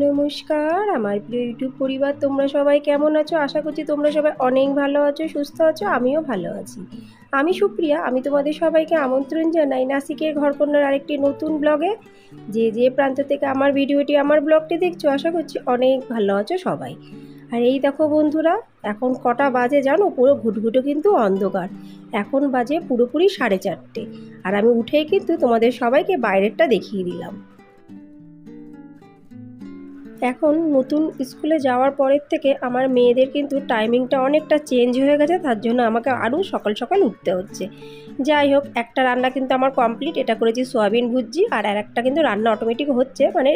নমস্কার, আমার প্রিয় ইউটিউব পরিবার, তোমরা সবাই কেমন আছো? আশা করছি তোমরা সবাই অনেক ভালো আছো, সুস্থ আছো, আমিও ভালো আছি। আমি সুপ্রিয়া, আমি তোমাদের সবাইকে আমন্ত্রণ জানাই নাসিকের ঘরকন্যার আরেকটি নতুন ব্লগে। যে যে প্রান্ত থেকে আমার ভিডিওটি, আমার ব্লগটি দেখছ, আশা করছি অনেক ভালো আছো সবাই। আর এই দেখো বন্ধুরা, এখন কটা বাজে জানো? পুরো ঘুটঘুটো কিন্তু অন্ধকার। এখন বাজে পুরোপুরি সাড়ে চারটে। আর আমি উঠেই কিন্তু তোমাদের সবাইকে বাইরেরটা দেখিয়ে দিলাম। এখন নতুন স্কুলে যাওয়ার পরের থেকে আমার মেয়েদের কিন্তু টাইমিংটা অনেকটা চেঞ্জ হয়ে গেছে, তার জন্য আমাকে আরও সকাল সকাল উঠতে হচ্ছে। যাই হোক, একটা রান্না কিন্তু আমার কমপ্লিট এটা করেছি সোয়াবিন ভুজি আর আর একটা কিন্তু রান্না অটোমেটিক হচ্ছে মানে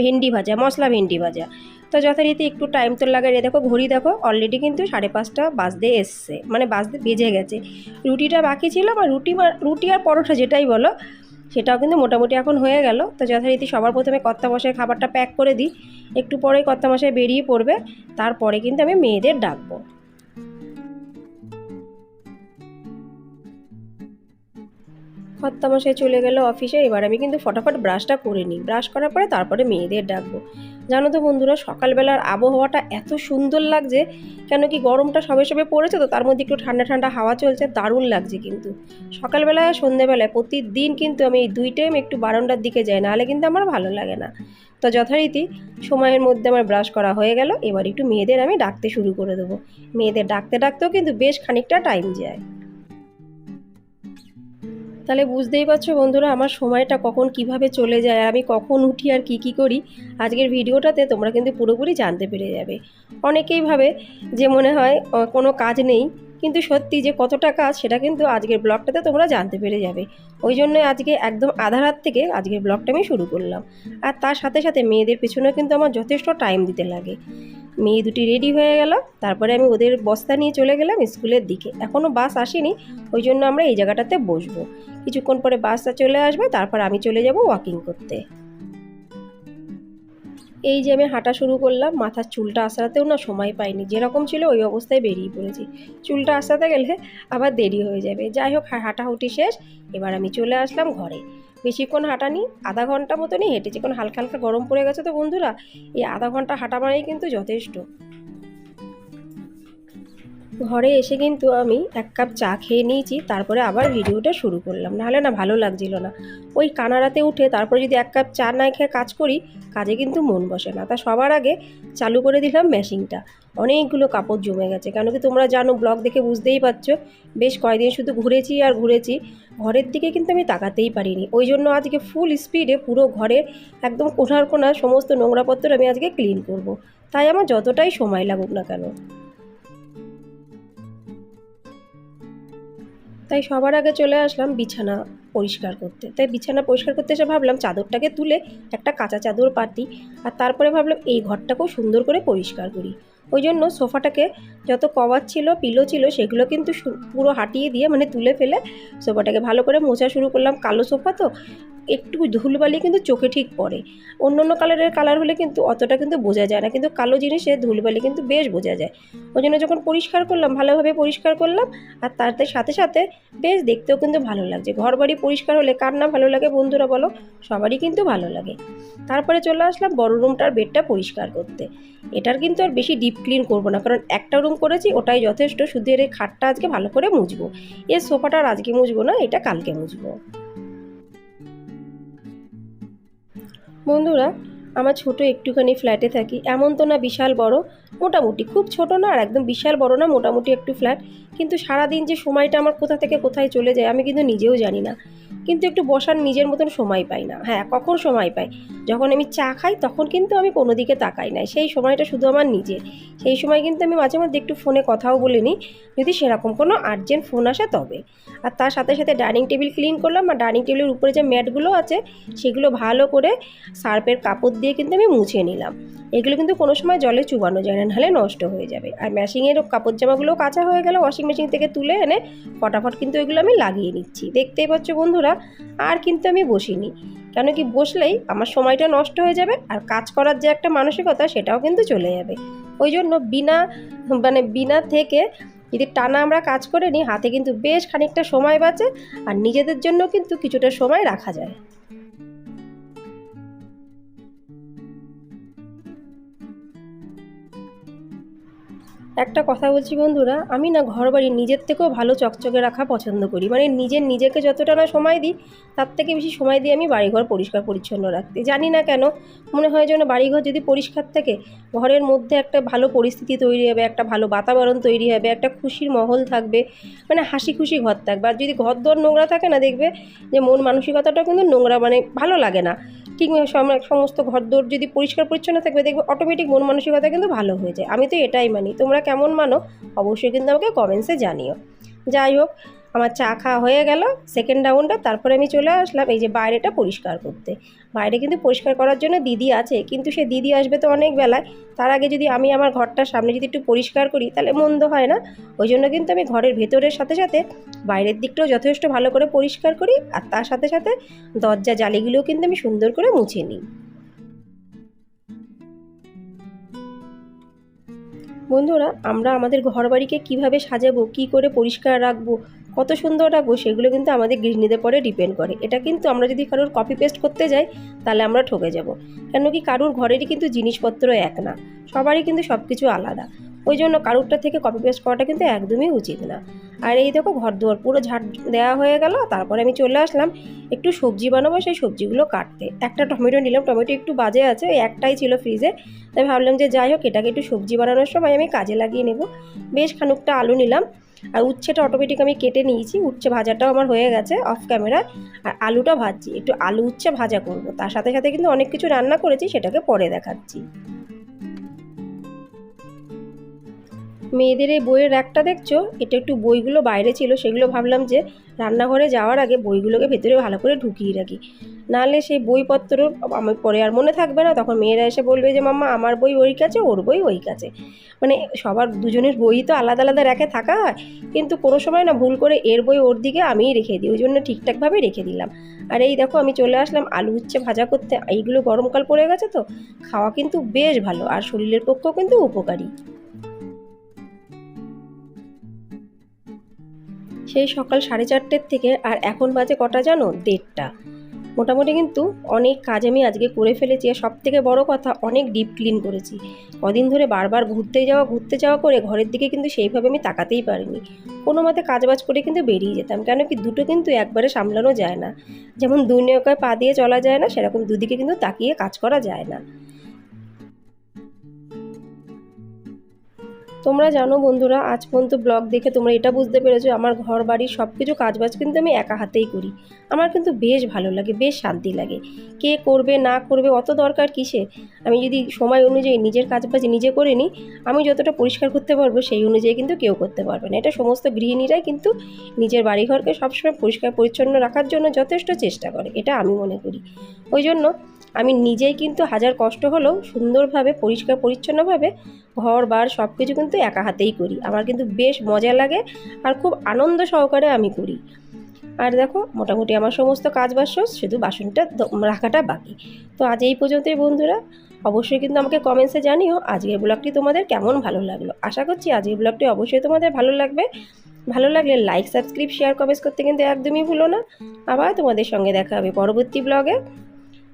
ভেন্ডি ভাজা, মশলা ভেন্ডি ভাজা। তো যথারীতি একটু টাইম তো লাগে রে দেখো ঘড়ি দেখো অলরেডি কিন্তু সাড়ে পাঁচটা বাজতে এসছে মানে বাজতে বেজে গেছে। রুটিটা বাকি ছিল, বা রুটি রুটি আর পরোটা যেটাই বলো সেটাও কিন্তু মোটামুটি এখন হয়ে গেল। তো যথারীতি সবার প্রথমে কর্তা মশাই খাবারটা প্যাক করে দিই। একটু পরেই কর্তা মশাই বেরিয়ে পড়বে। তারপরে কিন্তু আমি মেয়েদের ডাকবো। কর্তামশাই চলে গেল অফিসে এবার আমি কিন্তু ফটাফট ব্রাশটা করে নিই। ব্রাশ করার পরে তারপরে মেয়েদের ডাকবো। জানো তো বন্ধুরা, সকালবেলার আবহাওয়াটা এত সুন্দর লাগছে, কেন কি গরমটা সবে সবে পড়েছে তো, তার মধ্যে একটু ঠান্ডা ঠান্ডা হাওয়া চলছে, দারুণ লাগছে কিন্তু। সকালবেলায় সন্ধেবেলায় প্রতিদিন কিন্তু আমি এই দুই টাইম একটু বারান্দার দিকে যাই, নাহলে কিন্তু আমার ভালো লাগে না। তো যথারীতি সময়ের মধ্যে আমার ব্রাশ করা হয়ে গেল, এবার একটু মেয়েদের আমি ডাকতে শুরু করে দেবো। মেয়েদের ডাকতে ডাকতেও কিন্তু বেশ খানিকটা টাইম যায়। তাহলে বুঝতেই পারছ বন্ধুরা আমার সময়টা কখন কীভাবে চলে যায় আর আমি কখন উঠি আর কি কি করি, আজকের ভিডিওটাতে তোমরা কিন্তু পুরোপুরি জানতে পেরে যাবে। অনেকেই ভাবে যে মনে হয় কোনো কাজ নেই, কিন্তু সত্যি যে কতটা কাজ সেটা কিন্তু আজকের ব্লগটাতে তোমরা জানতে পেরে যাবে। ওই জন্যই আজকে একদম আধা রাত থেকে আজকের ব্লগটা আমি শুরু করলাম। আর তার সাথে সাথে মেয়েদের পেছনেও কিন্তু আমার যথেষ্ট টাইম দিতে লাগে। মেয়ে দুটি রেডি হয়ে গেল, তারপরে আমি ওদের বস্তা নিয়ে চলে গেলাম স্কুলের দিকে। এখনও বাস আসেনি, ওই জন্য আমরা এই জায়গাটাতে বসবো। কিছুক্ষণ পরে বাসটা চলে আসবে, তারপর আমি চলে যাব ওয়াকিং করতে। এই যে আমি হাঁটা শুরু করলাম, মাথার চুলটা আসাতেও না সময় পাইনি, যেরকম ছিল ওই অবস্থায় বেরিয়ে পড়েছি। চুলটা আসাতে গেলে আবার দেরি হয়ে যাবে। যাই হোক হাঁটাহুটি শেষ, এবার আমি চলে আসলাম ঘরে। বেশিক্ষণ হাঁটানি, আধা ঘণ্টা মতনই হেঁটেছি, কারণ হালকা হালকা গরম পড়ে গেছে তো বন্ধুরা, এই আধা ঘণ্টা হাঁটা মানেই কিন্তু যথেষ্ট। ঘরে এসে কিন্তু আমি এক কাপ চা খেয়ে নিয়েছি, তারপরে আবার ভিডিওটা শুরু করলাম। নাহলে না ভালো লাগছিল না। ওই কানারাতে উঠে তারপরে যদি এক কাপ চা না খেয়ে কাজ করি, কাজে কিন্তু মন বসে না। তা সবার আগে চালু করে দিলাম মেশিনটা। অনেকগুলো কাপড় জমে গেছে। কেন কি তোমরা জানো, ব্লগ দেখে বুঝতেই পারছ, বেশ কয়েকদিন শুধু ঘুরেছি আর ঘুরেছি। ঘরের দিকে কিন্তু আমি তাকাতেই পারিনি। ওই জন্য আজকে ফুল স্পিডে পুরো ঘরের একদম কোনার সমস্ত নোংরাপত্র আমি আজকে ক্লিন করব। তাই আমার যতটাই সময় লাগুক না কেন। তাই সবার আগে চলে আসলাম বিছানা পরিষ্কার করতে। তাই বিছানা পরিষ্কার করতে এসে ভাবলাম চাদরটাকে তুলে একটা কাঁচা চাদর পাতি আর তারপরে ভাবলাম এই ঘরটাকেও সুন্দর করে পরিষ্কার করি। ওই জন্য সোফাটাকে যত কভার ছিল পিলো ছিল, সেগুলো কিন্তু পুরো হাঁটিয়ে দিয়ে মানে তুলে ফেলে সোফাটাকে ভালো করে মোছা শুরু করলাম। কালো সোফা তো একটু ধুলবালি কিন্তু চোখে ঠিক পড়ে। অন্য অন্য কালারের কালার হলে কিন্তু অতটা কিন্তু বোঝা যায় না। কিন্তু কালো জিনিসে ধুলবালি কিন্তু বেশ বোঝা যায়। ওই জন্য যখন পরিষ্কার করলাম, ভালোভাবে পরিষ্কার করলাম, আর তার সাথে সাথে বেশ দেখতেও কিন্তু ভালো লাগছে। ঘর বাড়ি পরিষ্কার হলে কার না ভালো লাগে বন্ধুরা বলো? সবারই কিন্তু ভালো লাগে। তারপরে চলে আসলাম বড় রুমটার বেডটা পরিষ্কার করতে। এটার কিন্তু আর বেশি ডিপ ক্লিন করব না, কারণ একটা রুম করেছি, ওটাই যথেষ্ট। শুধু এর খাটটা আজকে ভালো করে মুছবো। এর সোফাটা আজকে মুছবো না, এটা কালকে মুছবো। বন্ধুরা, আমার ছোট একটুখানি ফ্ল্যাটে থাকি। এমন তো না বিশাল বড়, মোটামুটি। খুব ছোট না, আর একদম বিশাল বড় না, মোটামুটি একটু ফ্ল্যাট কিন্তু সারাদিন যে সময়টা আমার কোথা থেকে কোথায় চলে যায়, আমি কিন্তু নিজেও জানি না। কিন্তু একটু বসার নিজের মতন সময় পাই না। হ্যাঁ কখন সময় পাই? যখন আমি চা খাই, তখন কিন্তু আমি কোনো দিকে তাকাই না। সেই সময়টা শুধু আমার নিজের। সেই সময় কিন্তু আমি মাঝে মধ্যে একটু ফোনে কথাও বলে নিই। যদি সেরকম কোনো আর্জেন্ট ফোন আসে, তবে। আর তার সাথে সাথে ডাইনিং টেবিল ক্লিন করলাম। আর ডাইনিং টেবিলের উপরে যে ম্যাটগুলো আছে, সেগুলো ভালো করে সার্পের কাপড় দিয়ে কিন্তু আমি মুছে নিলাম। এগুলো কিন্তু কোনো সময় জলে চুবানো যায় না, নাহলে নষ্ট হয়ে যাবে। আর ম্যাশিংয়ের কাপড় জামাগুলোও কাঁচা হয়ে গেলে ওয়াশিং মেশিন থেকে তুলে এনে ফটাফট কিন্তু এগুলো আমি লাগিয়ে নিচ্ছি। দেখতেই পাচ্ছ বন্ধুরা, আর কিন্তু আমি বসিনি। কেন কি বসলেই আমার সময়টা নষ্ট হয়ে যাবে আর কাজ করার যে একটা মানসিকতা সেটাও কিন্তু চলে যাবে। ওই জন্য বিনা মানে বিনা থেকে যদি টানা আমরা কাজ করে নিই, হাতে কিন্তু বেশ খানিকটা সময় বাঁচে আর নিজেদের জন্য কিন্তু কিছুটা সময় রাখা যায়। একটা কথা বলছি বন্ধুরা, আমি না ঘর বাড়ি নিজের থেকেও ভালো চকচকে রাখা পছন্দ করি। মানে নিজের নিজেকে যতটা না সময় দিই, তার থেকে বেশি সময় দিই আমি বাড়িঘর পরিষ্কার পরিচ্ছন্ন রাখতে। জানি না কেন, মনে হয় যেন বাড়িঘর যদি পরিষ্কার থাকে, ঘরের মধ্যে একটা ভালো পরিস্থিতি তৈরি হবে, একটা ভালো বাতাবরণ তৈরি হবে, একটা খুশির মহল থাকবে মানে হাসি খুশি ঘর থাকবে। আর যদি ঘর দর নোংরা থাকে না দেখবে, যে মন মানসিকতাটা কিন্তু নোংরা মানে ভালো লাগে না। ঠিক সম- সমস্ত ঘরদোর যদি পরিষ্কার পরিচ্ছন্ন থাকবে, দেখবে অটোমেটিক মন মানসিকতা কিন্তু ভালো হয়ে যায়। আমি তো এটাই মানি। তোমরা কেমন মানো, অবশ্যই কিন্তু আমাকে কমেন্টসে জানিও। যাই হোক, আমার চা খাওয়া হয়ে গেল সেকেন্ড রাউন্ডটা তারপরে আমি চলে আসলাম, এই যে বাইরেটা পরিষ্কার করতে। বাইরে কিন্তু পরিষ্কার করার জন্য দিদি আছে, কিন্তু সে দিদি আসবে তো অনেক বেলায়, তার আগে যদি আমি আমার ঘরটার সামনে যদি একটু পরিষ্কার করি, তাহলে মন্দ হয় না। ওই জন্য কিন্তু আমি ঘরের ভেতরের সাথে সাথে বাইরের দিকটাও যথেষ্ট ভালো করে পরিষ্কার করি, আর তার সাথে সাথে দরজা জালিগুলোও কিন্তু আমি সুন্দর করে মুছে নিই। বন্ধুরা, আমরা আমাদের ঘরবাড়িকে কীভাবে সাজাবো, কি করে পরিষ্কার রাখব, কত সুন্দর রাখব, সেগুলো কিন্তু আমাদের গৃহিণীদের পরে ডিপেন্ড করে। এটা কিন্তু আমরা যদি কারোর কপি পেস্ট করতে যাই, তাহলে আমরা ঠকে যাব। কেন কি কারোর ঘরেরই কিন্তু জিনিসপত্র এক না। সবারই কিন্তু সব কিছু আলাদা। ওই জন্য কারোরটা থেকে কপি পেস্ট করাটা কিন্তু একদমই উচিত না। আর এই দেখো ঘর দুয়ার পুরো ঝাড় দেওয়া হয়ে গেল, তারপরে আমি চলে আসলাম একটু সবজি বানাবো সেই সবজিগুলো কাটতে। একটা টমেটো নিলাম, টমেটো একটু বাজে আছে, ওই একটাই ছিল ফ্রিজে তাই ভাবলাম যে যাই হোক, এটাকে একটু সবজি বানানোর সময় আমি কাজে লাগিয়ে নেব। বেশ খানিকটা আলু নিলাম, আর উচ্ছেটা অটোমেটিক আমি কেটে নিয়েছি, উচ্ছে ভাজাটাও আমার হয়ে গেছে অফ ক্যামেরা আর আলুটা ভাজছি, একটু আলু উচ্ছে ভাজা করব, তার সাথে সাথে কিন্তু অনেক কিছু রান্না করেছি, সেটাকে পরে দেখাচ্ছি। মেয়েদের এই বইয়ের র্যাকটা দেখছ? এটা একটু বইগুলো বাইরে ছিল, সেগুলো ভাবলাম যে রান্নাঘরে যাওয়ার আগে বইগুলোকে ভেতরে ভালো করে ঢুকিয়ে রাখি। নাহলে সেই বইপত্র আমার পরে আর মনে থাকবে না। তখন মেয়েরা এসে বলবে যে, মাম্মা, আমার বই ওই কাছে, ওর বই ওই কাছে। মানে সবার দুজনের বই তো আলাদা আলাদা র্যাকে থাকা হয়। কিন্তু কোনো সময় না ভুল করে এর বই ওর দিকে আমিই রেখে দিই। ওই জন্য ঠিকঠাকভাবে রেখে দিলাম। আর এই দেখো, আমি চলে আসলাম আলু উচ্ছে ভাজা করতে। এইগুলো গরমকাল পড়ে গেছে তো? খাওয়া কিন্তু বেশ ভালো। আর শরীরের পক্ষেও কিন্তু উপকারী। সেই সকাল সাড়ে চারটের থেকে আর এখন বাজে কটা জানো? দেড়টা। মোটামুটি কিন্তু অনেক কাজ আমি আজকে করে ফেলেছি আর সব থেকে বড় কথা অনেক ডিপ ক্লিন করেছি। কদিন ধরে বারবার ঘুরতে যাওয়া ঘুরতে যাওয়া করে ঘরের দিকে কিন্তু সেইভাবে আমি তাকাতেই পারিনি। কোনো মতে কাজবাজ করে কিন্তু বেরিয়ে যেতাম, কেন কি দুটো কিন্তু একবারে সামলানো যায় না। যেমন দুই নৌকায় পা দিয়ে চলা যায় না, সেরকম দুদিকে কিন্তু তাকিয়ে কাজ করা যায় না। তোমরা জানো বন্ধুরা, আজ পর্যন্ত ব্লগ দেখে তোমরা এটা বুঝতে পেরেছ, আমার ঘর, বাড়ি সব কিছু কাজবাজ কিন্তু আমি একা হাতেই করি। আমার কিন্তু বেশ ভালো লাগে, বেশ শান্তি লাগে। কে করবে, না করবে, অত দরকার কিসে? আমি যদি সময় অনুযায়ী নিজের কাজবাজ নিজে করে নিই, আমি যতটা পরিষ্কার করতে পারব সেই অনুযায়ী কিন্তু কেউ করতে পারবে না। এটা সমস্ত গৃহিণীরাই কিন্তু নিজের বাড়িঘরকে সবসময় পরিষ্কার, পরিচ্ছন্ন রাখার জন্য যথেষ্ট চেষ্টা করে, এটা আমি মনে করি। ওই জন্য আমি নিজেই কিন্তু হাজার কষ্ট হলেও সুন্দরভাবে, পরিষ্কার, পরিচ্ছন্নভাবে ঘর, বার সব কিছু কিন্তু একা হাতেই করি। আমার কিন্তু বেশ মজা লাগে আর খুব আনন্দ সহকারে আমি করি। আর দেখো, মোটামুটি আমার সমস্ত কাজ বাস শুধু বাসনটা রাখাটা বাকি। তো আজ এই পর্যন্তই বন্ধুরা। অবশ্যই কিন্তু আমাকে কমেন্টসে জানিও আজকের ব্লগটি তোমাদের কেমন ভালো লাগল। আশা করছি আজকের ব্লগটি অবশ্যই তোমাদের ভালো লাগবে। ভালো লাগলে লাইক সাবস্ক্রাইব শেয়ার কমেন্টস করতে কিন্তু একদমই ভুলো না। আবার তোমাদের সঙ্গে দেখা হবে পরবর্তী ব্লগে।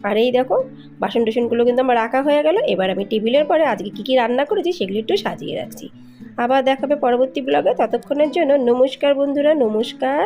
আর এই দেখো, বাসন টুসনগুলো কিন্তু আমার রাখা হয়ে গেল। এবার আমি টেবিলের পরে আজকে কী কী রান্না করেছি সেগুলো একটু সাজিয়ে রাখছি। আবার দেখাবে পরবর্তী ব্লগে ততক্ষণের জন্য নমস্কার বন্ধুরা, নমস্কার।